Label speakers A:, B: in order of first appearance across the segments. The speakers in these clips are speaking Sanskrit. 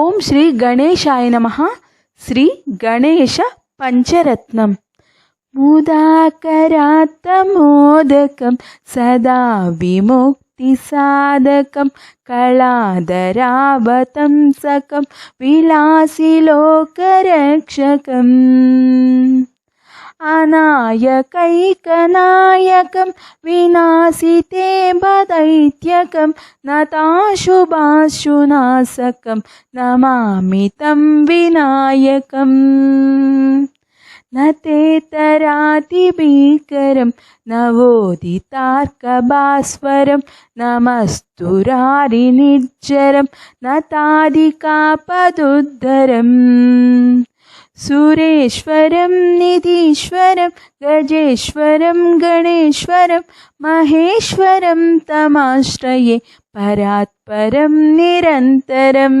A: ॐ श्रीगणेशाय नमः श्रीगणेशपञ्चरत्नम् मुदाकरात्तमोदकं सदा विमुक्तिसाधकं कलादरावतंसकं विलासिलोकरक्षकम् अनायकैकनायकं विनाशिते बदैत्यकं नताशुभाशुनाशकं नमामि तं विनायकम् न तेतरातिभीकरं नवोदितार्कभास्वरं नमस्तुरारिनिर्जरं न तादिकापदुद्धरम् सुरेश्वरं निधीश्वरं गजेश्वरं गणेश्वरं महेश्वरं तमाश्रये परात्परं निरन्तरम्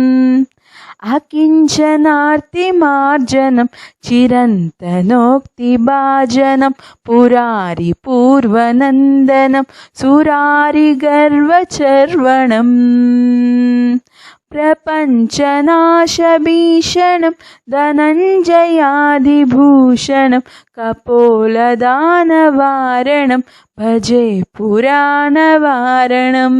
A: അകിഞ്ചനാർത്തിമാർജനം ചിരന്തനോക്തിഭാജനം പുരാരി പൂർവനന്ദനം സുരാരിഗർവചർവണം പ്രപഞ്ചനാശഭീഷണം ധനഞ്ജയാതിഭൂഷണം കപോലദാനവാരണം ഭജേ പുരാണവാരണം.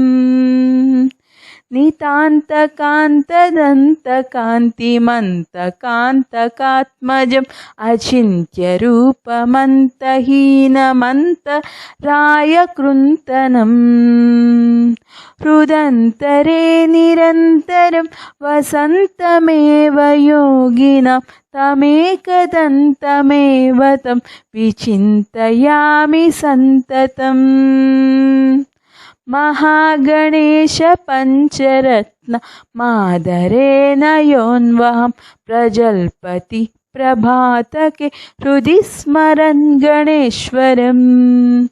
A: नितान्तकान्तदन्तकान्तिमन्तकान्तकात्मजम् अचिन्त्यरूपमन्तहीनमन्तरायकृन्तनम् हृदन्तरे निरन्तरं वसन्तमेव योगिनां तमेकदन्तमेव तं विचिन्तयामि सन्ततम् महागणेशपञ्चरत्न मादरेण योन्वहं प्रजल्पति प्रभातके हृदि स्मरन् गणेश्वरम्।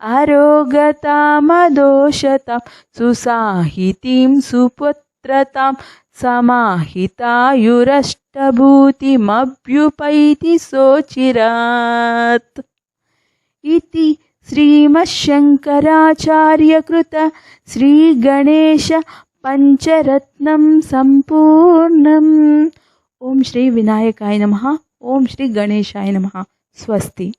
A: अरोगतामदोषतां सुसाहितीं सुपुत्रतां समाहितायुरष्टभूतिमभ्युपैति सोचिरात्। इति శ్రీమశంకరాచార్యకృత శ్రీగణేశ పంచరత్నం సంపూర్ణం. ఓం శ్రీ వినాయకాయ నమ. ఓం శ్రీ గణేశాయ నమ. స్వస్తి.